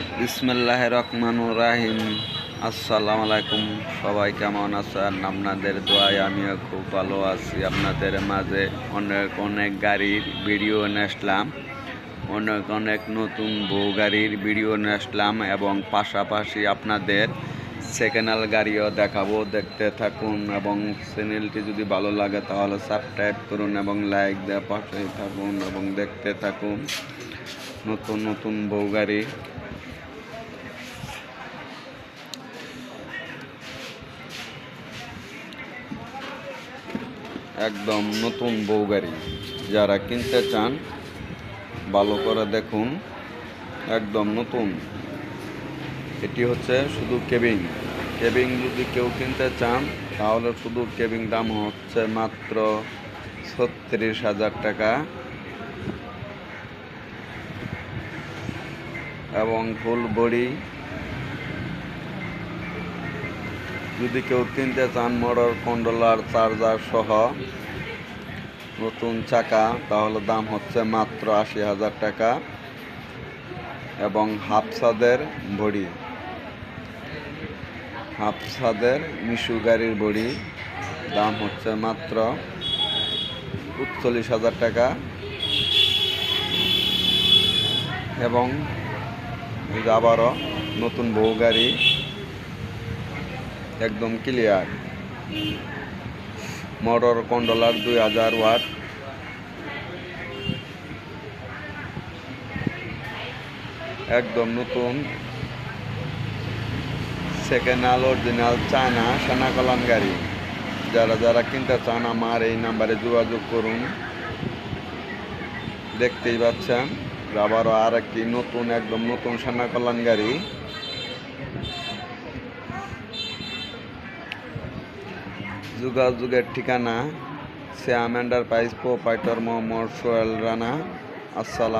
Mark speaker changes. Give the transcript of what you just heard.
Speaker 1: বিসমুল্লাহ রহমানুর রাহিম আসসালামু আলাইকুম সবাই কেমন আছেন? আপনাদের দোয়ায় আমিও খুব ভালো আছি। আপনাদের মাঝে অনেক অনেক গাড়ির ভিডিও নিয়ে আসলাম। অনেক অনেক নতুন বউ গাড়ির ভিডিও নিয়ে আসলাম এবং পাশাপাশি আপনাদের সেকেন্ড গাড়িও দেখাবো। দেখতে থাকুন এবং চ্যানেলটি যদি ভালো লাগে তাহলে সাবস্ক্রাইব করুন এবং লাইক দেওয়া পাশে থাকুন এবং দেখতে থাকুন। নতুন নতুন বউ গাড়ি। একদম নতুন বউ গাড়ি। যারা কিনতে চান, ভালো করে দেখুন। একদম নতুন। এটি হচ্ছে শুধু কেবিং কেবিং যদি কেউ কিনতে চান, তাহলে শুধু কেবিং দাম হচ্ছে মাত্র ছত্রিশ হাজার টাকা। এবং ফুল বডি যদি কেউ কিনতে চান মোটর কন্ট্রোলার, চার্জার সহ নতুন চাকা, তাহলে দাম হচ্ছে মাত্র আশি হাজার টাকা এবং হাফসাদের বড়ি। হাফসাদের মিশু গাড়ির বড়ি, দাম হচ্ছে মাত্র উনচল্লিশ হাজার টাকা এবং আবারও নতুন বউ গাড়ি। একদম ক্লিয়ার মোটর কন্ট্রোলার দুই হাজার ওয়াট একদম নতুন। সেকেন্ড হ্যান্ড অরিজিনাল চায়না সানা কলান গাড়ি। যারা যারা কিনতে চান আমার এই নাম্বারে যোগাযোগ করুন। দেখতেই পাচ্ছেন, আবারও আর একটি নতুন, একদম নতুন সানা কল্যাণ গাড়ি। যোগাযোগের ঠিকানা শ্যাম এন্টারপ্রাইজ প্রোপাইটর মোহাম্মদ সোহেল রানা। আসসালাম